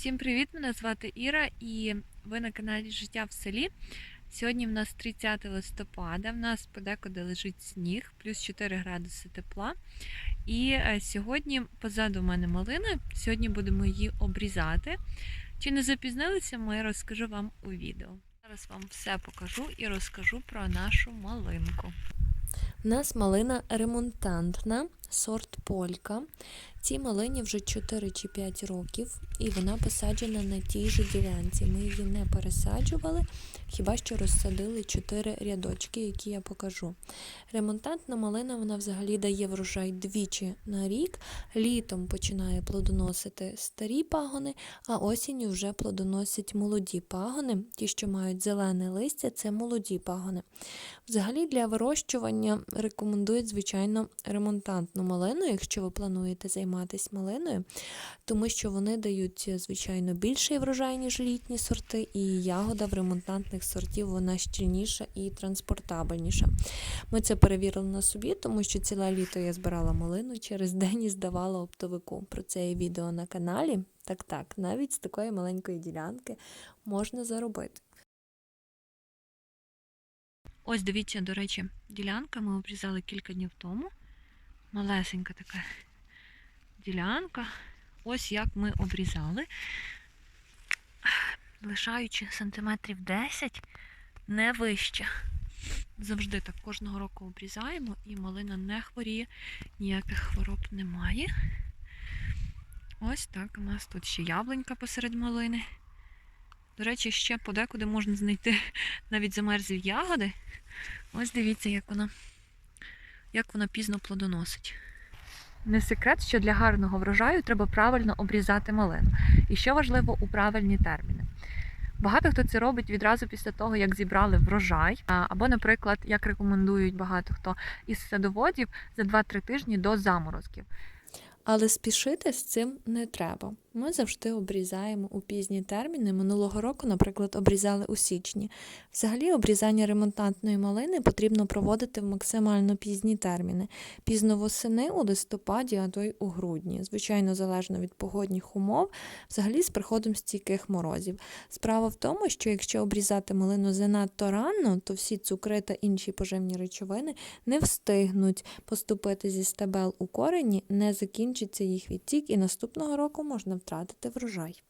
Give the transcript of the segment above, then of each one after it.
Всім привіт! Мене звати Іра і ви на каналі Життя в селі. Сьогодні в нас 30 листопада, в нас подекуди лежить сніг, плюс 4 градуси тепла. І е, сьогодні позаду в мене малина. Сьогодні будемо її обрізати. Чи не запізнилися, ми розкажу вам у відео. Зараз вам все покажу і розкажу про нашу малинку. У нас малина ремонтантна, сорт полька. Цій малині вже 4 чи 5 років, і вона посаджена на тій же ділянці. Ми її не пересаджували, хіба що розсадили 4 рядочки, які я покажу. Ремонтантна малина вона взагалі дає врожай двічі на рік. Літом починає плодоносити старі пагони, а осінню вже плодоносять молоді пагони. Ті, що мають зелене листя, це молоді пагони. Взагалі для вирощування рекомендують, звичайно, ремонтантну малину, якщо ви плануєте займатися малиною, тому що вони дають, звичайно, більший врожай, ніж літні сорти, і ягода в ремонтантних сортів вона щільніша і транспортабельніша. Ми це перевірили на собі, тому що ціле літо я збирала малину через день і здавала оптовику. Про це є відео на каналі. Так так, навіть з такої маленької ділянки можна заробити. Ось дивіться, до речі, ділянка ми обрізали кілька днів тому. Малесенька така ділянка. Ось як ми обрізали. Лишаючи сантиметрів 10, не вище. Завжди так кожного року обрізаємо і малина не хворіє, ніяких хвороб немає. Ось так у нас тут ще яблунька посеред малини. До речі, ще подекуди можна знайти навіть замерзлі ягоди. Ось дивіться, як вона, як вона пізно плодоносить. Не секрет, що для гарного врожаю треба правильно обрізати малину. І що важливо у правильні терміни. Багато хто це робить відразу після того, як зібрали врожай, або, наприклад, як рекомендують багато хто із садоводів за 2-3 тижні до заморозків. Але спішити з цим не треба. Ми завжди обрізаємо у пізні терміни. Минулого року, наприклад, обрізали у січні. Взагалі, обрізання ремонтантної малини потрібно проводити в максимально пізні терміни. Пізно восени у листопаді, а то й у грудні. Звичайно, залежно від погодних умов, взагалі з приходом стійких морозів. Справа в тому, що якщо обрізати малину занадто рано, то всі цукри та інші поживні речовини не встигнуть поступити зі стебел у корені, не закінчиться їх відтік, і наступного року можна втратити врожай.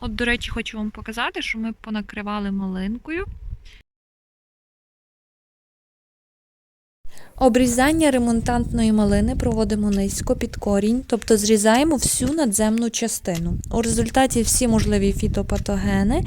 От, до речі, хочу вам показати, що ми понакривали малинкою. Обрізання ремонтантної малини проводимо низько під корінь, тобто зрізаємо всю надземну частину. У результаті всі можливі фітопатогени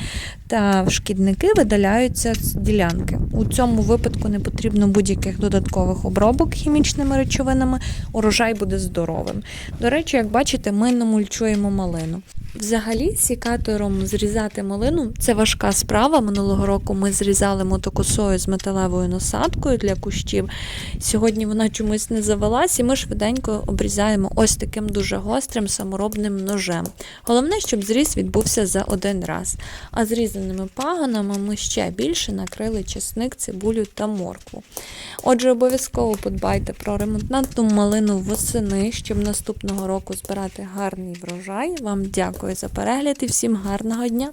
та шкідники видаляються з ділянки. У цьому випадку не потрібно будь-яких додаткових обробок хімічними речовинами, урожай буде здоровим. До речі, як бачите, ми намульчуємо малину. Взагалі, сікатором зрізати малину це важка справа. Минулого року ми зрізали мотокосою з металевою насадкою для кущів. Сьогодні вона чомусь не завелась, і ми швиденько обрізаємо ось таким дуже гострим саморобним ножем. Головне, щоб зріз відбувся за один раз. А зрізаними пагонами ми ще більше накрили чесник, цибулю та моркву. Отже, обов'язково подбайте про ремонтантну малину восени, щоб наступного року збирати гарний врожай. Вам дякую за перегляд і всім гарного дня!